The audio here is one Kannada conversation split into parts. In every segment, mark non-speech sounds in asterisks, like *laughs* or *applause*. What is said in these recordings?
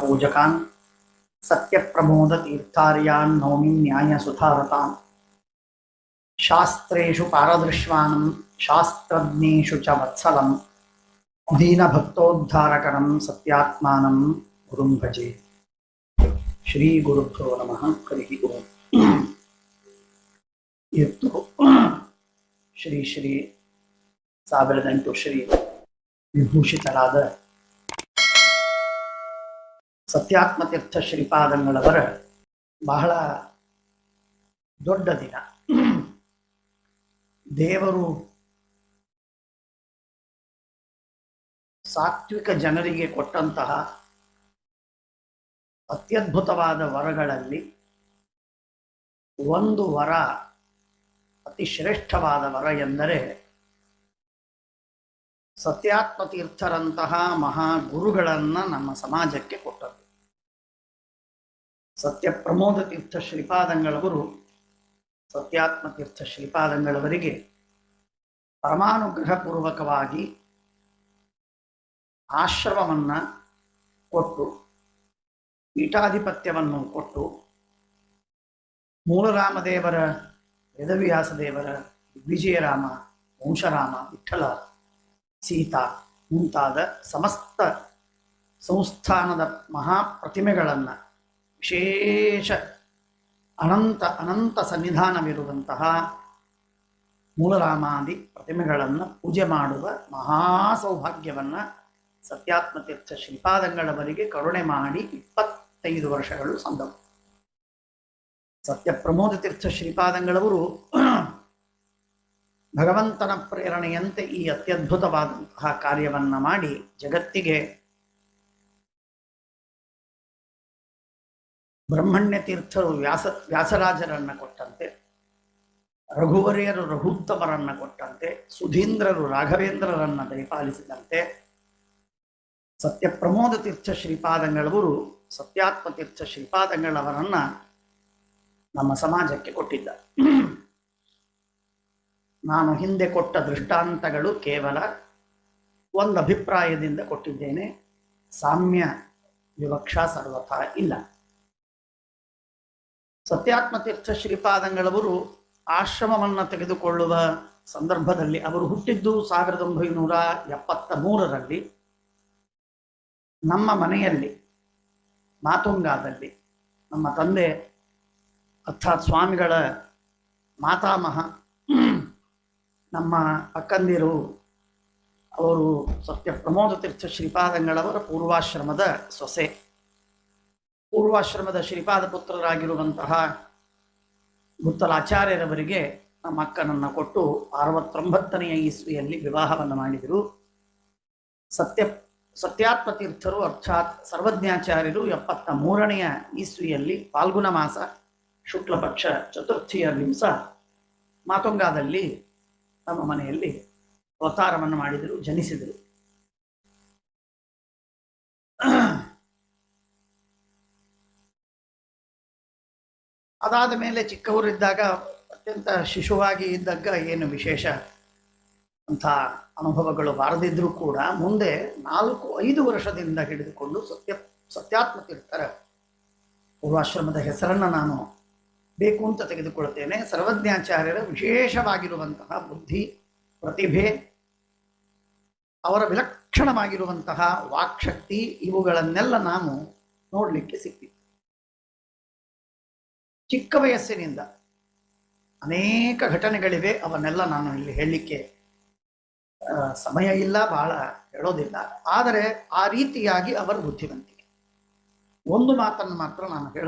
पूजकान् सत्यप्रमोदतीर्थार्यान् नौमि न्यायसुधारतान् शास्त्रेषु पारदृश्वानं शास्त्रज्ञेषु च वत्सलं दीनभक्तोद्धारकरं सत्यात्मानं गुरुं भजे ಶ್ರೀಗುರುಭ್ಯೋ ನಮಃ ಹರಿ ಓಂ ಇವತ್ತು ಶ್ರೀ ಶ್ರೀ ಸಾವಿರದ ಎಂಟು ಶ್ರೀ ವಿಭೂಷಿತರಾದ ಸತ್ಯಾತ್ಮತೀರ್ಥ ಶ್ರೀಪಾದಂಗಳವರ ಬಹಳ ದೊಡ್ಡ ದಿನ. ದೇವರು ಸಾತ್ವಿಕ ಜನರಿಗೆ ಕೊಟ್ಟಂತಹ ಅತ್ಯದ್ಭುತವಾದ ವರಗಳಲ್ಲಿ ಒಂದು ವರ, ಅತಿ ಶ್ರೇಷ್ಠವಾದ ವರ ಎಂದರೆ ಸತ್ಯಾತ್ಮ ತೀರ್ಥರಂತಹ ಮಹಾ ಗುರುಗಳನ್ನ ನಮ್ಮ ಸಮಾಜಕ್ಕೆ ಕೊಟ್ಟದ್ದು ಸತ್ಯ ಪ್ರಮೋದ ತೀರ್ಥ ಶ್ರೀಪಾದಂಗಳವರು ಸತ್ಯಾತ್ಮ ತೀರ್ಥ ಶ್ರೀಪಾದಂಗಳವರಿಗೆ ಪರಮಾನುಗ್ರಹ ಪೂರ್ವಕವಾಗಿ ಆಶ್ರಮವನ್ನ ಕೊಟ್ಟು, ಪೀಠಾಧಿಪತ್ಯವನ್ನು ಕೊಟ್ಟು, ಮೂಲರಾಮದೇವರ ದೇವರ ವಿಜಯರಾಮ, ವಂಶರಾಮ, ವಿಠಲ, ಸೀತಾ ಮುಂತಾದ ಸಮಸ್ತ ಸಂಸ್ಥಾನದ ಮಹಾಪ್ರತಿಮೆಗಳನ್ನು ವಿಶೇಷ ಅನಂತ ಅನಂತ ಸನ್ನಿಧಾನವಿರುವಂತಹ ಮೂಲರಾಮಾದಿ ಪ್ರತಿಮೆಗಳನ್ನು ಪೂಜೆ ಮಾಡುವ ಮಹಾ ಸೌಭಾಗ್ಯವನ್ನು ಸತ್ಯಾತ್ಮತೀರ್ಥ ಶ್ರೀಪಾದಂಗಳವರಿಗೆ ಕರುಣೆ ಮಾಡಿ ಇಪ್ಪತ್ತೈದು ವರ್ಷಗಳು ಸಂದವು. ಸತ್ಯ ಪ್ರಮೋದ ತೀರ್ಥ ಶ್ರೀಪಾದಂಗಳವರು ಭಗವಂತನ ಪ್ರೇರಣೆಯಂತೆ ಈ ಅತ್ಯದ್ಭುತವಾದಂತಹ ಕಾರ್ಯವನ್ನ ಮಾಡಿ ಜಗತ್ತಿಗೆ ಬ್ರಹ್ಮಣ್ಯ ತೀರ್ಥರು ವ್ಯಾಸ, ವ್ಯಾಸರಾಜರನ್ನು ಕೊಟ್ಟಂತೆ. ರಘುವರಿಯರು ರಘುತ್ತಮರನ್ನ ಕೊಟ್ಟಂತೆ. ಸುಧೀಂದ್ರರು ರಾಘವೇಂದ್ರರನ್ನ ದಯಪಾಲಿಸಿದಂತೆ ಸತ್ಯ ಪ್ರಮೋದ ತೀರ್ಥ ಶ್ರೀಪಾದಂಗಳವರು ಸತ್ಯಾತ್ಮ ತೀರ್ಥ ಶ್ರೀಪಾದಂಗಳವರನ್ನ ನಮ್ಮ ಸಮಾಜಕ್ಕೆ ಕೊಟ್ಟಿದ್ದ. ನಾನು ಹಿಂದೆ ಕೊಟ್ಟ ದೃಷ್ಟಾಂತಗಳು ಕೇವಲ ಒಂದು ಅಭಿಪ್ರಾಯದಿಂದ ಕೊಟ್ಟಿದ್ದೇನೆ. ಸಾಮ್ಯ ವಿವಕ್ಷ ಸರ್ವಥಾ ಇಲ್ಲ. ಸತ್ಯಾತ್ಮ ತೀರ್ಥ ಶ್ರೀಪಾದಂಗಳವರು ಆಶ್ರಮವನ್ನು ತೆಗೆದುಕೊಳ್ಳುವ ಸಂದರ್ಭದಲ್ಲಿ ಅವರು ಹುಟ್ಟಿದ್ದು ಸಾವಿರದ ಒಂಬೈನೂರ ಎಪ್ಪತ್ತ ಮೂರರಲ್ಲಿ ನಮ್ಮ ಮನೆಯಲ್ಲಿ, ಮಾತುಂಗಾದಲ್ಲಿ ನಮ್ಮ ತಂದೆ ಅರ್ಥಾತ್ ಸ್ವಾಮಿಗಳ ಮಾತಾಮಹ, ನಮ್ಮ ಅಕ್ಕಂದಿರು, ಅವರು ಸತ್ಯ ಪ್ರಮೋದ ತೀರ್ಥ ಶ್ರೀಪಾದಂಗಳವರ ಪೂರ್ವಾಶ್ರಮದ ಸೊಸೆ. ಪೂರ್ವಾಶ್ರಮದ ಶ್ರೀಪಾದ ಪುತ್ರರಾಗಿರುವಂತಹ ಗುತ್ತಲಾಚಾರ್ಯರವರಿಗೆ ನಮ್ಮ ಅಕ್ಕನನ್ನು ಕೊಟ್ಟು ಅರವತ್ತೊಂಬತ್ತನೆಯ ಇಸ್ವಿಯಲ್ಲಿ ವಿವಾಹವನ್ನು ಮಾಡಿದರು. ಸತ್ಯ ಸತ್ಯಾತ್ಮ ತೀರ್ಥರು ಅರ್ಥಾತ್ ಸರ್ವಜ್ಞಾಚಾರ್ಯರು ಎಪ್ಪತ್ತ ಮೂರನೆಯ ಇಸ್ವಿಯಲ್ಲಿ ಫಾಲ್ಗುಣ ಮಾಸ, ಶುಕ್ಲಪಕ್ಷ ಚತುರ್ಥಿಯ ದಿವಸ ಮಾತುಂಗಾದಲ್ಲಿ ನಮ್ಮ ಮನೆಯಲ್ಲಿ ಅವತಾರವನ್ನು ಮಾಡಿದರು, ಜನಿಸಿದರು. ಅದಾದ ಮೇಲೆ ಚಿಕ್ಕವರಿದ್ದಾಗ ಅತ್ಯಂತ ಶಿಶುವಾಗಿ ಇದ್ದಾಗ ಏನು ವಿಶೇಷ? ಅಂಥ ಅನುಭವಗಳು ಬಾರದಿದ್ರೂ ಕೂಡ ಮುಂದೆ ನಾಲ್ಕು, ಐದು ವರ್ಷದಿಂದ ಹಿಡಿದುಕೊಂಡು ಸತ್ಯ ಸತ್ಯಾತ್ಮ ತೀರ್ಥರ ಪೂರ್ವಾಶ್ರಮದ ಹೆಸರನ್ನು ನಾನು ಬೇಕು ಅಂತ ತೆಗೆದುಕೊಳ್ತೇನೆ ಸರ್ವಜ್ಞಾಚಾರ್ಯರ ವಿಶೇಷವಾಗಿರುವಂತಹ ಬುದ್ಧಿ, ಪ್ರತಿಭೆ, ಅವರ ವಿಲಕ್ಷಣವಾಗಿರುವಂತಹ ವಾಕ್ಶಕ್ತಿ, ಇವುಗಳನ್ನೆಲ್ಲ ನಾನು ನೋಡಲಿಕ್ಕೆ ಸಿಕ್ಕಿತ್ತು ಚಿಕ್ಕ ವಯಸ್ಸಿನಿಂದ ಅನೇಕ ಘಟನೆಗಳಿವೆ. ಅವನ್ನೆಲ್ಲ ನಾನು ಇಲ್ಲಿ ಹೇಳಲಿಕ್ಕೆ ಸಮಯ ಇಲ್ಲ, ಬಹಳ ಹೇಳೋದಿಲ್ಲ. ಆದರೆ ಆ ರೀತಿಯಾಗಿ ಅವರ ಬುದ್ಧಿವಂತಿಕೆ. ಒಂದು ಮಾತನ್ನು ಮಾತ್ರ ನಾನು ಹೇಳ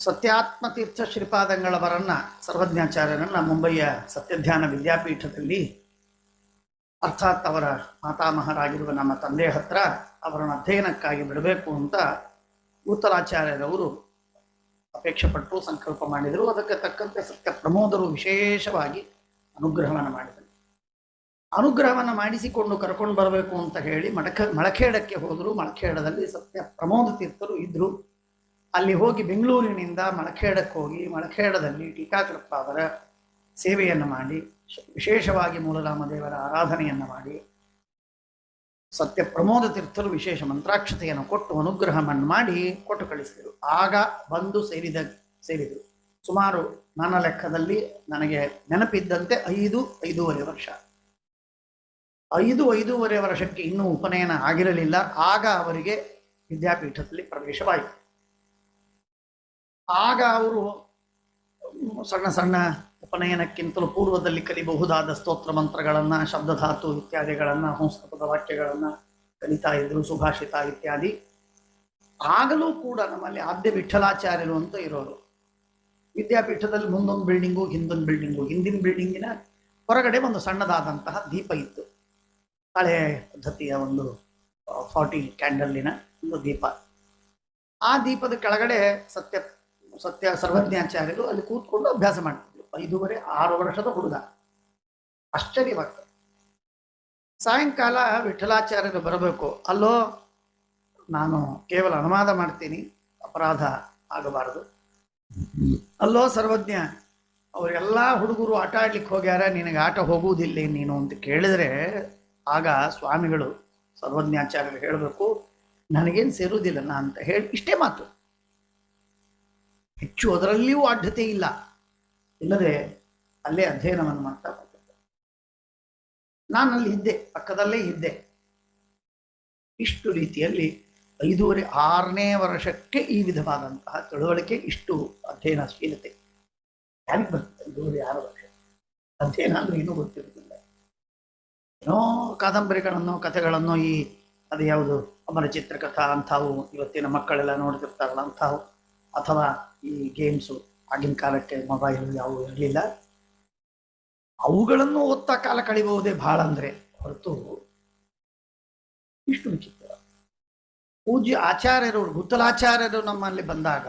ಸತ್ಯಾತ್ಮ ತೀರ್ಥ ಶ್ರೀಪಾದಂಗಳವರನ್ನ ಸರ್ವಜ್ಞಾಚಾರ್ಯರನ್ನ ಮುಂಬಯಿಯ ಸತ್ಯಧ್ಯಾನ ವಿದ್ಯಾಪೀಠದಲ್ಲಿ, ಅರ್ಥಾತ್ ಅವರ ಮಾತಾಮಹರಾಗಿರುವ ನಮ್ಮ ತಂದೆ ಹತ್ರ ಅವರನ್ನು ಅಧ್ಯಯನಕ್ಕಾಗಿ ಬಿಡಬೇಕು ಅಂತ ಉತ್ತರಾಚಾರ್ಯರವರು ಅಪೇಕ್ಷೆ ಪಟ್ಟು ಸಂಕಲ್ಪ ಮಾಡಿದರು. ಅದಕ್ಕೆ ತಕ್ಕಂತೆ ಸತ್ಯ ಪ್ರಮೋದರು ವಿಶೇಷವಾಗಿ ಅನುಗ್ರಹವನ್ನು ಮಾಡಿದರು. ಅನುಗ್ರಹವನ್ನು ಮಾಡಿಸಿಕೊಂಡು ಕರ್ಕೊಂಡು ಬರಬೇಕು ಅಂತ ಹೇಳಿ ಮಡಕ ಮಳಖೇಡಕ್ಕೆ ಹೋದರು. ಮಳಖೇಡದಲ್ಲಿ ಸತ್ಯ ಪ್ರಮೋದ ತೀರ್ಥರು ಇದ್ದರು ಅಲ್ಲಿ ಹೋಗಿ ಬೆಂಗಳೂರಿನಿಂದ ಮಳಖೇಡಕ್ಕೆ ಹೋಗಿ ಮಳಖೇಡದಲ್ಲಿ ಟೀಕಾಕೃತ್ಪಾದರ ಸೇವೆಯನ್ನು ಮಾಡಿ, ವಿಶೇಷವಾಗಿ ಮೂಲರಾಮದೇವರ ಆರಾಧನೆಯನ್ನು ಮಾಡಿ ಸತ್ಯ ಪ್ರಮೋದ ತೀರ್ಥರು ವಿಶೇಷ ಮಂತ್ರಾಕ್ಷತೆಯನ್ನು ಕೊಟ್ಟು ಅನುಗ್ರಹವನ್ನು ಮಾಡಿ ಕೊಟ್ಟು ಕಳಿಸಿದರು. ಆಗ ಬಂದು ಸೇರಿದ, ಸೇರಿದರು. ಸುಮಾರು ನನ್ನ ಲೆಕ್ಕದಲ್ಲಿ ನನಗೆ ನೆನಪಿದ್ದಂತೆ ಐದು, ಐದೂವರೆ ವರ್ಷ. ಐದು, ಐದೂವರೆ ವರ್ಷಕ್ಕೆ ಇನ್ನೂ ಉಪನಯನ ಆಗಿರಲಿಲ್ಲ. ಆಗ ಅವರಿಗೆ ವಿದ್ಯಾಪೀಠದಲ್ಲಿ ಪ್ರವೇಶವಾಯಿತು. ಆಗ ಅವರು ಸಣ್ಣ ಸಣ್ಣ ಉಪನಯನಕ್ಕಿಂತಲೂ ಪೂರ್ವದಲ್ಲಿ ಕಲಿಬಹುದಾದ ಸ್ತೋತ್ರ ಮಂತ್ರಗಳನ್ನ, ಶಬ್ದಧಾತು ಇತ್ಯಾದಿಗಳನ್ನ, ಸಂಸ್ಕೃತದ ವಾಕ್ಯಗಳನ್ನ ಕಲಿತಾ ಇದ್ರು, ಸುಭಾಷಿತ ಇತ್ಯಾದಿ. ಆಗಲೂ ಕೂಡ ನಮ್ಮಲ್ಲಿ ಆದ್ಯ ವಿಠಲಾಚಾರ್ಯರು ಅಂತ ಇರೋರು. ವಿದ್ಯಾಪೀಠದಲ್ಲಿ ಮುಂದೊಂದು ಬಿಲ್ಡಿಂಗು, ಹಿಂದೊಂದು ಬಿಲ್ಡಿಂಗು. ಹಿಂದಿನ ಬಿಲ್ಡಿಂಗಿನ ಹೊರಗಡೆ ಒಂದು ಸಣ್ಣದಾದಂತಹ ದೀಪ ಇತ್ತು. ಹಳೆ ಪದ್ಧತಿಯ ಒಂದು ಫಾರ್ಟಿ ಕ್ಯಾಂಡಲ್ಲಿನ ಒಂದು ದೀಪ. ಆ ದೀಪದ ಕೆಳಗಡೆ ಸತ್ಯ ಸತ್ಯ ಸರ್ವಜ್ಞಾಚಾರ್ಯರು ಅಲ್ಲಿ ಕೂತ್ಕೊಂಡು ಅಭ್ಯಾಸ ಮಾಡ್ತಿದ್ರು. ಐದೂವರೆ, ಆರು ವರ್ಷದ ಹುಡುಗ. ಆಶ್ಚರ್ಯವಾಗ್ತದೆ ಸಾಯಂಕಾಲ ವಿಠಲಾಚಾರ್ಯರು ಬರಬೇಕು. ಅಲ್ಲೋ, ನಾನು ಕೇವಲ ಅನುವಾದ ಮಾಡ್ತೀನಿ, ಅಪರಾಧ ಆಗಬಾರದು. ಅಲ್ಲೋ, ಸರ್ವಜ್ಞ, ಅವರೆಲ್ಲ ಹುಡುಗರು ಆಟ ಆಡ್ಲಿಕ್ಕೆ ಹೋಗ್ಯಾರ, ನಿನಗೆ ಆಟ ಹೋಗುವುದಿಲ್ಲ ನೀನು ಅಂತ ಕೇಳಿದ್ರೆ, ಆಗ ಸ್ವಾಮಿಗಳು, ಸರ್ವಜ್ಞಾಚಾರ್ಯರು ಹೇಳಬೇಕು, ನನಗೇನು ಸೇರುವುದಿಲ್ಲ ನಾ ಅಂತ ಹೇಳಿ ಇಷ್ಟೇ ಮಾತು. ಹೆಚ್ಚು ಅದರಲ್ಲಿಯೂ ಆಢ್ಯತೆ ಇಲ್ಲ. ಇಲ್ಲದೆ ಅಲ್ಲೇ ಅಧ್ಯಯನವನ್ನು ಮಾಡ್ತಾ ಬಂದಿದ್ದೆ ಅಲ್ಲಿ ಇದ್ದೆ, ಪಕ್ಕದಲ್ಲೇ ಇದ್ದೆ. ಇಷ್ಟು ರೀತಿಯಲ್ಲಿ ಐದೂವರೆ, ಆರನೇ ವರ್ಷಕ್ಕೆ ಈ ವಿಧವಾದಂತಹ ತಿಳುವಳಿಕೆ, ಇಷ್ಟು ಅಧ್ಯಯನಶೀಲತೆ. ಯಾರಿಗೆ ಬರ್ತದೆ ಐದೂವರೆ, ಆರು ವರ್ಷ ಅಧ್ಯಯನ ಅಂದ್ರೆ ಏನೂ ಗೊತ್ತಿರುವುದಿಲ್ಲ. ಏನೋ ಕಾದಂಬರಿಗಳನ್ನು, ಕಥೆಗಳನ್ನು ಈ ಅದು ಯಾವುದು, ಅಮರ ಚಿತ್ರಕಥಾ ಅಂಥವು, ಇವತ್ತಿನ ಮಕ್ಕಳೆಲ್ಲ ನೋಡ್ತಿರ್ತಾರಲ್ಲ ಅಂಥವು, ಅಥವಾ ಈ ಗೇಮ್ಸು ಆಗಿನ ಕಾಲಕ್ಕೆ ಮೊಬೈಲ್ ಯಾವುವು ಇರಲಿಲ್ಲ. ಅವುಗಳನ್ನು ಓದ್ತಾ ಕಾಲ ಕಳಿಬಹುದೇ ಬಹಳ ಅಂದ್ರೆ ಹೊರತು ಇಷ್ಟು ವಿಚಿತ್ರ. ಪೂಜ್ಯ ಆಚಾರ್ಯರು, ಗುತ್ತಲಾಚಾರ್ಯರು ನಮ್ಮಲ್ಲಿ ಬಂದಾಗ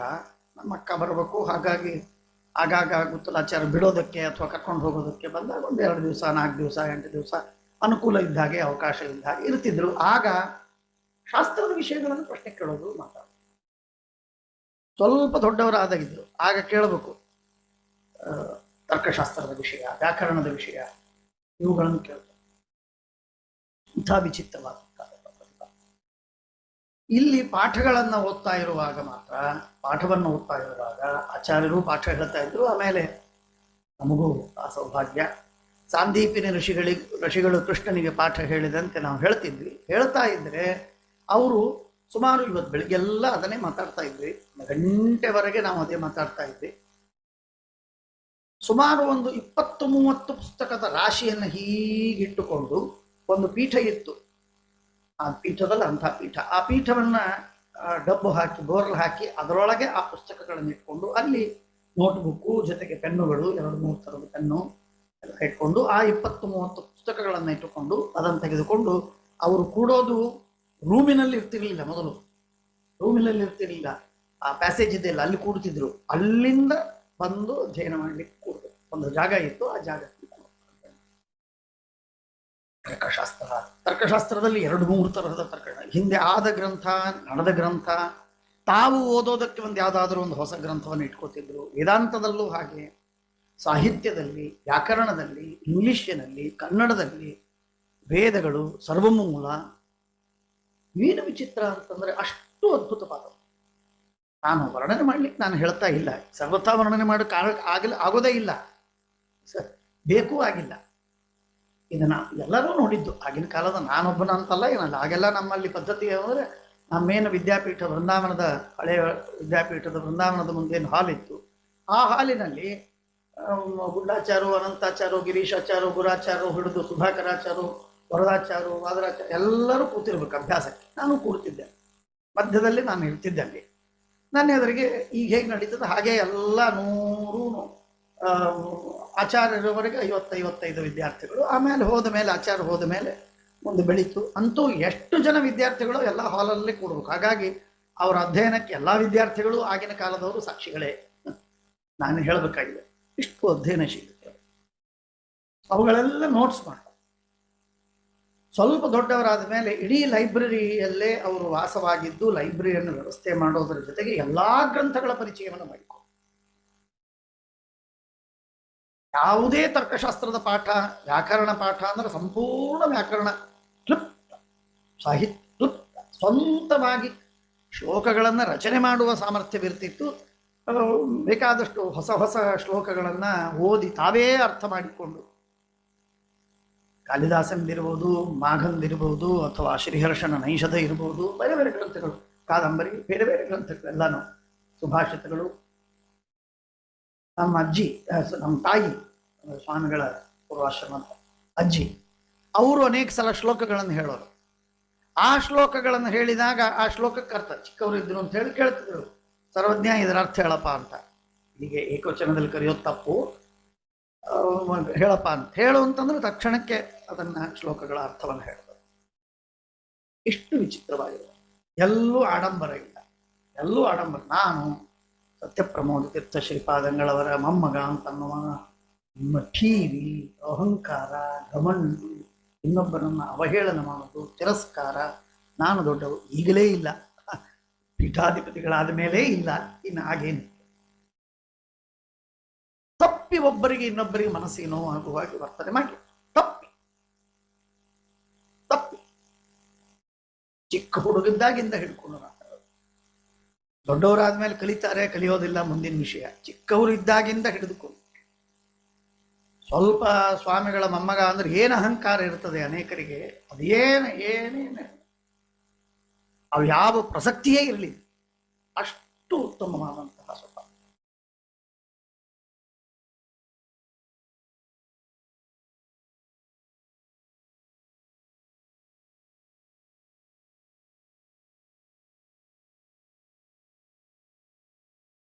ನಮ್ಮ ಅಕ್ಕ ಬರಬೇಕು, ಹಾಗಾಗಿ ಆಗಾಗ ಗುತ್ತಲಾಚಾರ ಬಿಡೋದಕ್ಕೆ ಅಥವಾ ಕರ್ಕೊಂಡು ಹೋಗೋದಕ್ಕೆ ಬಂದಾಗ ಒಂದು ಎರಡು ದಿವಸ, ನಾಲ್ಕು ದಿವಸ, ಎಂಟು ದಿವಸ ಅನುಕೂಲ ಇದ್ದ ಹಾಗೆ ಅವಕಾಶ ಇದ್ದ ಇರ್ತಿದ್ರು ಆಗ ಶಾಸ್ತ್ರದ ವಿಷಯಗಳನ್ನು ಪ್ರಶ್ನೆ ಕೇಳೋದು ಮಾತಾಡೋದು ಸ್ವಲ್ಪ ದೊಡ್ಡವರಾದಾಗಿದ್ರು ಆಗ ಕೇಳಬೇಕು ತರ್ಕಶಾಸ್ತ್ರದ ವಿಷಯ, ವ್ಯಾಕರಣದ ವಿಷಯ, ಇವುಗಳನ್ನು ಕೇಳಬೇಕು ಇಂಥ ವಿಚಿತ್ರವಾದ. ಇಲ್ಲಿ ಪಾಠಗಳನ್ನು ಓದ್ತಾ ಇರುವಾಗ ಮಾತ್ರ, ಪಾಠವನ್ನು ಓದ್ತಾ ಇರುವಾಗ ಆಚಾರ್ಯರು ಪಾಠ ಹೇಳ್ತಾ ಇದ್ರು, ಆಮೇಲೆ ನಮಗೂ ಆ ಸೌಭಾಗ್ಯ. ಸಾಂದೀಪಿನ ಋಷಿಗಳಿಗೆ, ಋಷಿಗಳು ಕೃಷ್ಣನಿಗೆ ಪಾಠ ಹೇಳಿದಂತೆ ನಾವು ಹೇಳ್ತಿದ್ವಿ. ಹೇಳ್ತಾ ಇದ್ರೆ, ಅವರು ಸುಮಾರು ಇವತ್ತು ಬೆಳಿಗ್ಗೆಲ್ಲ ಅದನ್ನೇ ಮಾತಾಡ್ತಾ ಇದ್ವಿ. ಗಂಟೆವರೆಗೆ ನಾವು ಅದೇ ಮಾತಾಡ್ತಾ ಇದ್ವಿ. ಸುಮಾರು ಒಂದು ಇಪ್ಪತ್ತು ಮೂವತ್ತು ಪುಸ್ತಕದ ರಾಶಿಯನ್ನು ಹೀಗಿಟ್ಟುಕೊಂಡು ಒಂದು ಪೀಠ ಇತ್ತು. ಆ ಪೀಠದಲ್ಲಿ ಅಂಥ ಪೀಠ ಆ ಪೀಠವನ್ನ ಡಬ್ಬು ಹಾಕಿ, ಬೋರ್ಲ್ ಹಾಕಿ ಅದರೊಳಗೆ ಆ ಪುಸ್ತಕಗಳನ್ನು ಇಟ್ಕೊಂಡು ಅಲ್ಲಿ ನೋಟ್ಬುಕ್ಕು, ಜೊತೆಗೆ ಪೆನ್ನುಗಳು, ಎರಡು ಮೂರು ಥರದ ಪೆನ್ನು ಎಲ್ಲ ಇಟ್ಕೊಂಡು ಆ ಇಪ್ಪತ್ತು ಮೂವತ್ತು ಪುಸ್ತಕಗಳನ್ನು ಇಟ್ಟುಕೊಂಡು ಅದನ್ನು ತೆಗೆದುಕೊಂಡು ಅವರು ಕೂಡೋದು ರೂಮಿನಲ್ಲಿ ಇರ್ತಿರ್ಲಿಲ್ಲ ಮೊದಲು. ರೂಮಿನಲ್ಲಿ ಇರ್ತಿರ್ಲಿಲ್ಲ. ಆ ಪ್ಯಾಸೇಜ್ ಇದೆಯಲ್ಲ, ಅಲ್ಲಿ ಕೂಡ್ತಿದ್ರು. ಅಲ್ಲಿಂದ ಬಂದು ಅಧ್ಯಯನ ಮಾಡ್ಲಿಕ್ಕೆ ಕೂಡ ಒಂದು ಜಾಗ ಇತ್ತು, ಆ ಕೂತ್ಕೊಂಡು. ತರ್ಕಶಾಸ್ತ್ರ. ತರ್ಕಶಾಸ್ತ್ರದಲ್ಲಿ ಎರಡು ಮೂರು ತರಹದ ತರ್ಕ ಹಿಂದೆ ಆದ ಗ್ರಂಥ, ನಡೆದ ಗ್ರಂಥ. ತಾವು ಓದೋದಕ್ಕೆ ಒಂದು ಯಾವುದಾದ್ರೂ ಒಂದು ಹೊಸ ಗ್ರಂಥವನ್ನು ಇಟ್ಕೋತಿದ್ರು. ವೇದಾಂತದಲ್ಲೂ ಹಾಗೆ. ಸಾಹಿತ್ಯದಲ್ಲಿ, ವ್ಯಾಕರಣದಲ್ಲಿ, ಇಂಗ್ಲಿಷಿನಲ್ಲಿ, ಕನ್ನಡದಲ್ಲಿ ವೇದಗಳು ಸರ್ವಮೂಲ ಏನು ವಿಚಿತ್ರ ಅಂತಂದ್ರೆ ಅಷ್ಟು ಅದ್ಭುತವಾದ ನಾನು ವರ್ಣನೆ ಮಾಡ್ಲಿಕ್ಕೆ ನಾನು ಹೇಳ್ತಾ ಇಲ್ಲ. ಸರ್ವಥಾ ವರ್ಣನೆ ಮಾಡೋ ಕಾಲ ಆಗಲ್ಲ ಆಗೋದೇ ಇಲ್ಲ. ಸರ್, ಬೇಕೂ ಆಗಿಲ್ಲ. ಇದನ್ನ ಎಲ್ಲರೂ ನೋಡಿದ್ದು. ಆಗಿನ ಕಾಲದ ನಾನೊಬ್ಬನ ಅಂತಲ್ಲ, ಏನಲ್ಲ. ಆಗೆಲ್ಲ ನಮ್ಮಲ್ಲಿ ಪದ್ಧತಿ ಅಂದರೆ ನಮ್ಮೇನು ವಿದ್ಯಾಪೀಠ ಬೃಂದಾವನದ ಹಳೆಯ ವಿದ್ಯಾಪೀಠದ ವೃಂದಾವನದ ಮುಂದೇನು ಹಾಲ್ ಇತ್ತು. ಆ ಹಾಲಿನಲ್ಲಿ ಗುಂಡಾಚಾರು, ಅನಂತಾಚಾರು, ಗಿರೀಶಾಚಾರು, ಗುರಾಚಾರು ಹಿಡಿದು ಸುಧಾಕರಾಚಾರು ವರದಾಚಾರು, ವಾದರಾಚಾರ ಎಲ್ಲರೂ ಕೂತಿರ್ಬೇಕು ಅಭ್ಯಾಸಕ್ಕೆ. ನಾನು ಕೂಡ್ತಿದ್ದೆ ಮಧ್ಯದಲ್ಲಿ ನಾನು ಇರ್ತಿದ್ದೆ ಅಲ್ಲಿ. ನನ್ನ ಎದುರಿಗೆ ಈಗ ಹೇಗೆ ನಡೀತದೆ? ಹಾಗೆ ಎಲ್ಲ ನೂರು ಆಚಾರ್ಯರವರೆಗೆ ಐವತ್ತೈವತ್ತೈದು ವಿದ್ಯಾರ್ಥಿಗಳು. ಆಮೇಲೆ ಹೋದ ಮೇಲೆ ಆಚಾರ ಹೋದ ಮೇಲೆ ಒಂದು ಬೆಳೀತು. ಅಂತೂ ಎಷ್ಟು ಜನ ವಿದ್ಯಾರ್ಥಿಗಳು ಎಲ್ಲ ಹಾಲಲ್ಲಿ ಕೂಡಬೇಕು ಹಾಗಾಗಿ ಅವರ ಅಧ್ಯಯನಕ್ಕೆ ಎಲ್ಲ ವಿದ್ಯಾರ್ಥಿಗಳು ಆಗಿನ ಕಾಲದವರು ಸಾಕ್ಷಿಗಳೇ. ನಾನು ಹೇಳಬೇಕಾಗಿದೆ. ಇಷ್ಟು ಅಧ್ಯಯನಶೀಲತೆ. ಅವುಗಳೆಲ್ಲ ನೋಟ್ಸ್ ಮಾಡಿ ಸ್ವಲ್ಪ ದೊಡ್ಡವರಾದ ಮೇಲೆ ಇಡೀ ಲೈಬ್ರರಿಯಲ್ಲೇ ಅವರು ವಾಸವಾಗಿದ್ದು ಲೈಬ್ರರಿಯನ್ನು ವ್ಯವಸ್ಥೆ ಮಾಡೋದರ ಜೊತೆಗೆ ಎಲ್ಲಾ ಗ್ರಂಥಗಳ ಪರಿಚಯವನ್ನು ಮಾಡಿಕೊ ಯಾವುದೇ ತರ್ಕಶಾಸ್ತ್ರದ ಪಾಠ, ವ್ಯಾಕರಣ ಪಾಠ ಅಂದ್ರೆ ಸಂಪೂರ್ಣ ವ್ಯಾಕರಣ ಕ್ಲುಪ್ತ ಸಾಹಿತ್ಯ ಸ್ವಂತವಾಗಿ ಶ್ಲೋಕಗಳನ್ನು ರಚನೆ ಮಾಡುವ ಸಾಮರ್ಥ್ಯವಿರ್ತಿತ್ತು. ಬೇಕಾದಷ್ಟು ಹೊಸ ಹೊಸ ಶ್ಲೋಕಗಳನ್ನು ಓದಿ ತಾವೇ ಅರ್ಥ ಮಾಡಿಕೊಂಡು ಕಾಳಿದಾಸಂದಿರ್ಬೋದು, ಮಾಘಂದಿರ್ಬೋದು, ಅಥವಾ ಶ್ರೀಹರ್ಷನ ನೈಷದ ಇರ್ಬೋದು, ಬೇರೆ ಬೇರೆ ಗ್ರಂಥಗಳು, ಕಾದಂಬರಿ, ಬೇರೆ ಬೇರೆ ಗ್ರಂಥಗಳು ಎಲ್ಲಾನು, ಸುಭಾಷಿತಗಳು. ನಮ್ಮ ಅಜ್ಜಿ ನಮ್ಮ ತಾಯಿ ಸ್ವಾಮಿಗಳ ಪೂರ್ವಾಶ್ರಮ ಅಜ್ಜಿ, ಅವರು ಅನೇಕ ಸಲ ಶ್ಲೋಕಗಳನ್ನು ಹೇಳೋರು. ಆ ಶ್ಲೋಕಗಳನ್ನು ಹೇಳಿದಾಗ ಆ ಶ್ಲೋಕಕ್ಕೆ ಅರ್ಥ, ಚಿಕ್ಕವರು ಇದ್ರು ಅಂತ ಹೇಳಿ ಕೇಳ್ತಿದ್ರು. ಸರ್ವಜ್ಞ ಇದರ ಅರ್ಥ ಹೇಳಪ್ಪ ಅಂತ. ಹೀಗೆ ಏಕವಚನದಲ್ಲಿ ಕರೆಯೋದು ತಪ್ಪು. ಹೇಳಪ್ಪ ಅಂತ ಹೇಳು ಅಂತಂದ್ರೆ ತಕ್ಷಣಕ್ಕೆ ಅದನ್ನ ಶ್ಲೋಕಗಳ ಅರ್ಥವನ್ನು ಹೇಳ್ತಾರೆ ಎಷ್ಟು ವಿಚಿತ್ರವಾಗಿದೆ. ಎಲ್ಲೂ ಆಡಂಬರ ಇಲ್ಲ. ಎಲ್ಲೂ ಆಡಂಬರ. ನಾನು ಸತ್ಯಪ್ರಮೋದ ತೀರ್ಥ ಶ್ರೀಪಾದಂಗಳವರ ಮೊಮ್ಮಗ ಅಂತನ್ನುವ ನಿಮ್ಮ ಠೀವಿ, ಅಹಂಕಾರ ಗಮಂಡು ಇನ್ನೊಬ್ಬರನ್ನ ಅವಹೇಳನ ಮಾಡೋದು ತಿರಸ್ಕಾರ, ನಾನು ದೊಡ್ಡವು ಈಗಲೇ ಇಲ್ಲ. *laughs* ಪೀಠಾಧಿಪತಿಗಳಾದ ಮೇಲೆ ಇಲ್ಲ. ಇನ್ನು ಹಾಗೇನು? ತಪ್ಪಿ ಒಬ್ಬರಿಗೆ ಇನ್ನೊಬ್ಬರಿಗೆ ಮನಸ್ಸಿಗೆ ನೋವು ಆಗುವಾಗಿ ವರ್ತನೆ ಮಾಡಿ ತಪ್ಪಿ. ತಪ್ಪಿ. ಚಿಕ್ಕ ಹುಡುಗಿದ್ದಾಗಿಂದ ಹಿಡ್ಕೊಂಡು ದೊಡ್ಡವರಾದ್ಮೇಲೆ ಕಲಿತಾರೆ, ಕಲಿಯೋದಿಲ್ಲ ಮುಂದಿನ ವಿಷಯ. ಚಿಕ್ಕವರು ಇದ್ದಾಗಿಂದ ಹಿಡಿದುಕೊಂಡು. ಸ್ವಲ್ಪ ಸ್ವಾಮಿಗಳ ಮೊಮ್ಮಗ ಅಂದ್ರೆ ಏನು ಅಹಂಕಾರ ಇರ್ತದೆ ಅನೇಕರಿಗೆ? ಅದೇನು ಏನೇನು ಅವು ಯಾವ ಪ್ರಸಕ್ತಿಯೇ ಇರಲಿ. ಅಷ್ಟು ಉತ್ತಮವಾದಂಥ